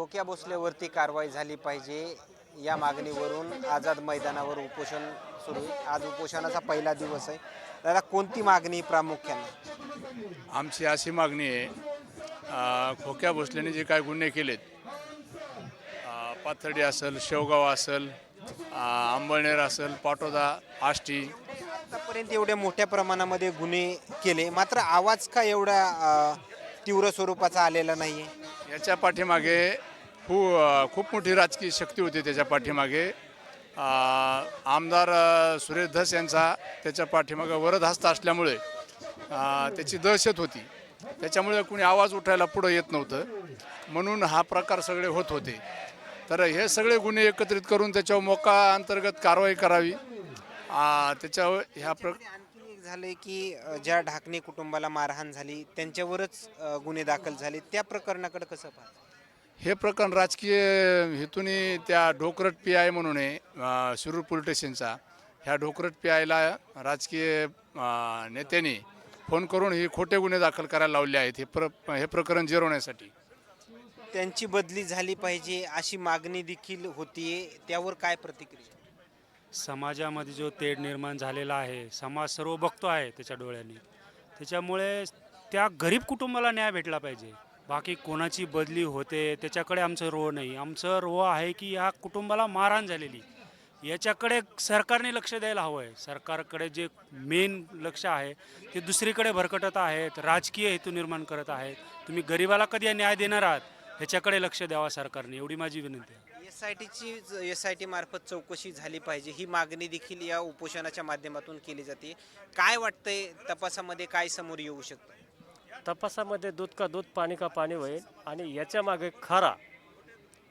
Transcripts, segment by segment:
खोक्या भोसलेवरती कारवाई झाली पाहिजे या मागणीवरून आझाद मैदानावर उपोषण सुरू आहे. आज उपोषणाचा पहिला दिवस आहे. दादा कोणती मागणी प्रामुख्याने? आमची अशी मागणी आहे खोक्या भोसलेने जे काय गुन्हे केलेत पाथर्डी असेल शेवगाव असेल अ, अंबळनेर असेल पाटोदा आष्टी. आतापर्यंत एवढ्या मोठ्या प्रमाणामध्ये गुन्हे केले. मात्र आवाज का एवढा तीव्र स्वरूपाचा आलेला नाहीये? याच्या पाठीमागे खूप खूप मोठी राजकीय शक्ती होती त्याच्या पाठीमागे. आमदार सुरेश धस यांचा त्याच्या पाठीमागे वरद हस्त असल्यामुळे त्याची दहशत होती. त्याच्यामुळे कुणी आवाज उठायला पुढं येत नव्हतं. म्हणून हा प्रकार सगळे होत होते. तर हे सगळे गुन्हे एकत्रित करून त्याच्यावर मोका अंतर्गत कारवाई करावी. त्याच्यावर ह्या प्र झाले झालंय की ज्या ढाकणे कुटुंबाला मारहाण झाली त्यांच्यावरच गुन्हे दाखल झाले. त्या प्रकरणाकडे कसं पाहतं? हे प्रकरण राजकीय हेतूने त्या ढोकरट पी आय म्हणून आहे शिरूर पोलीस स्टेशनचा. ह्या ढोकरट पी आयला राजकीय नेत्याने फोन करून ही खोटे गुन्हे दाखल करायला लावले आहेत. हे प्र हे प्रकरण जिरवण्यासाठी. त्यांची बदली झाली पाहिजे अशी मागणी देखील होतीये. त्यावर काय प्रतिक्रिया? समाजामध्ये जो तेढ निर्माण झालेला आहे समाज सर्व बघतो आहे त्याच्या डोळ्यांनी. त्याच्यामुळे त्या गरीब कुटुंबाला न्याय भेटला पाहिजे. बाकी कोणाची बदली होते त्याच्याकडे आमचं रो नाही. आमचं रो आहे की या कुटुंबाला मारहाण झालेली. याच्याकडे सरकारने लक्ष द्यायला हवं आहे सरकारकडे जे मेन लक्ष आहे ते दुसरीकडे भरकटत आहेत राजकीय हेतू निर्माण करत आहेत. तुम्ही गरिबाला कधी न्याय देणार आहात? ह्याच्याकडे लक्ष द्यावा सरकारने. एवढी माझी विनंती आहे. एस आय टीची एस आय टी मार्फत चौकशी झाली पाहिजे. ही मागणी देखील या उपोषणाच्या माध्यमातून केली जाते. काय वाटतंय तपासामध्ये काय समोर येऊ शकतं? तपासामध्ये दूध का दूध पाणी का पाणी होईल आणि याच्या मागे खरा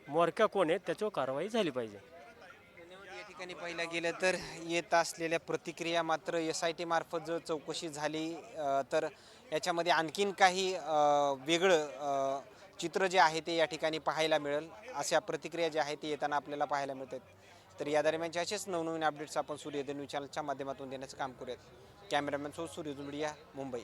मोरक्या कोण आहे त्याच्यावर कारवाई झाली पाहिजे. या ठिकाणी पाहिलं गेलं तर येत असलेल्या प्रतिक्रिया मात्र एस आय टी मार्फत जर चौकशी झाली अ, तर याच्यामध्ये आणखीन काही अ, वेगळं अ, चित्र जे आहे ते या ठिकाणी पाहायला मिळेल. अशा प्रतिक्रिया ज्या आहेत ते येताना आपल्याला पाहायला मिळतात. तर या दरम्यानचे असेच नवनवीन अपडेट्स आपण सूर्यधन चॅनलच्या माध्यमातून देण्याचं काम करूयात. कॅमेरामॅन सो सूर्योदय मीडिया मुंबई.